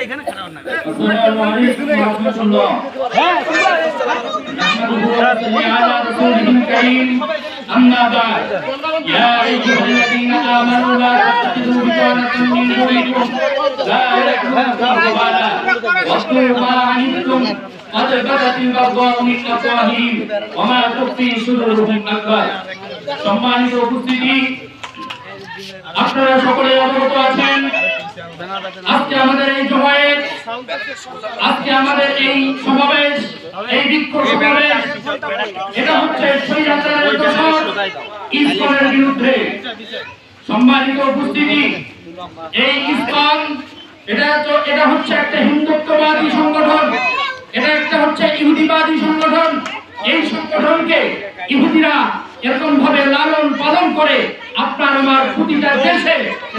এখানে খারাপ না السلام عليكم ورحمة الله نحمده على رسوله الكريم أما بعد يا أيها الذين آمنوا لا تتخذوا بطانة من دونكم لا يأتونكم خبالا واذكروا ما عنتم قد بدت البغضاء من أفواههم وما تخفي صدورهم أكبر সম্মানিত উপস্থিতি আজকে আমাদের এই জমায়েত আজকে আমাদের এই সমাবেশ, এই বিক্ষোভ সমাবেশ, এটা হচ্ছে স্বৈরাচারের দোষর ইসকনের বিরুদ্ধে সম্মানিত উপস্থিতি। এই ইসকন, এটা তো এটা হচ্ছে একটা হিন্দুত্ববাদী সংগঠন। এটা একটা হচ্ছে ইহুদিবাদী সংগঠন। এই সংগঠনকে ইহুদিরা এরকম ভাবে লালন পালন করে আপনার আমার প্রতিটা দেশে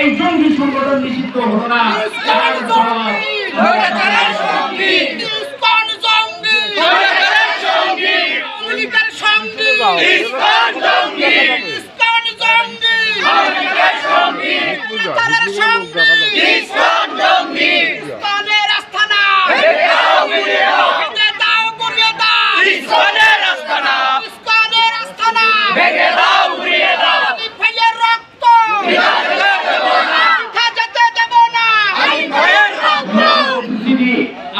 এই জঙ্গি সংগঠন নিষিদ্ধ হলো না।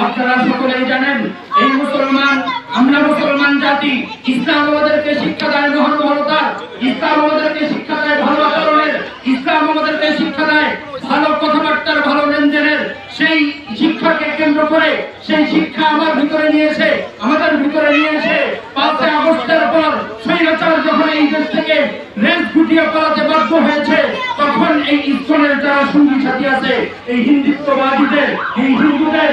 আপনারা সকলেই জানেন, এই মুসলমান, আমরা মুসলমান জাতি, ইসলাম আমাদেরকে শিক্ষা দেয় মহানুভবতার ইসলাম আমাদেরকে শিক্ষা দেয় ভালো আচরণের ইসলাম আমাদেরকে শিক্ষা দেয় ভালো কথাবার্তার, ভালো লেনদেনের। সেই শিক্ষাকে কেন্দ্র করে, সেই শিক্ষা আমার ভিতরে নিয়েছে আমাদের ভিতরে নিয়েছে পাঁচই আগস্টের পর স্বৈরাচার যখন এই দেশ থেকে রেল গুটিয়ে পালাতে বাধ্য হয়েছে, তখন এই ইস্কনের যারা সঙ্গী সাথী আছে, এই হিন্দুত্ববাদীদের, এই হিন্দুদের